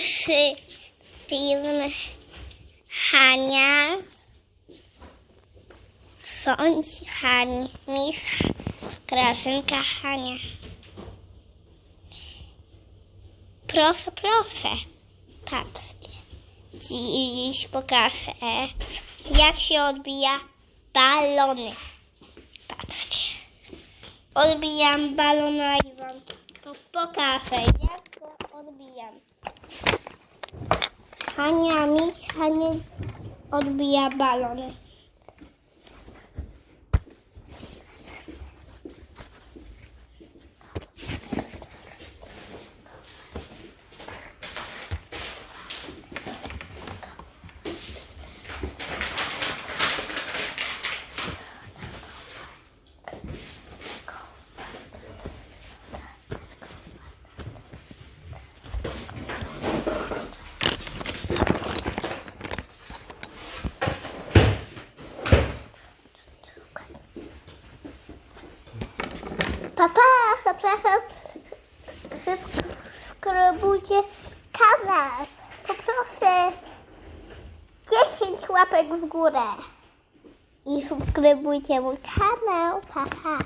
pierwszy film Hania. Sądź Hani, Miss Grażynka Hania. Proszę, proszę. Patrzcie. Dziś pokażę, jak się odbija balony. Patrzcie. Odbijam balona i wam pokażę, jak odbijam. Hania, miś, Hania odbija balony. Papa, zapraszam. Subskrybujcie kanał. Poproszę 10 łapek w górę. I subskrybujcie mój kanał. Papa.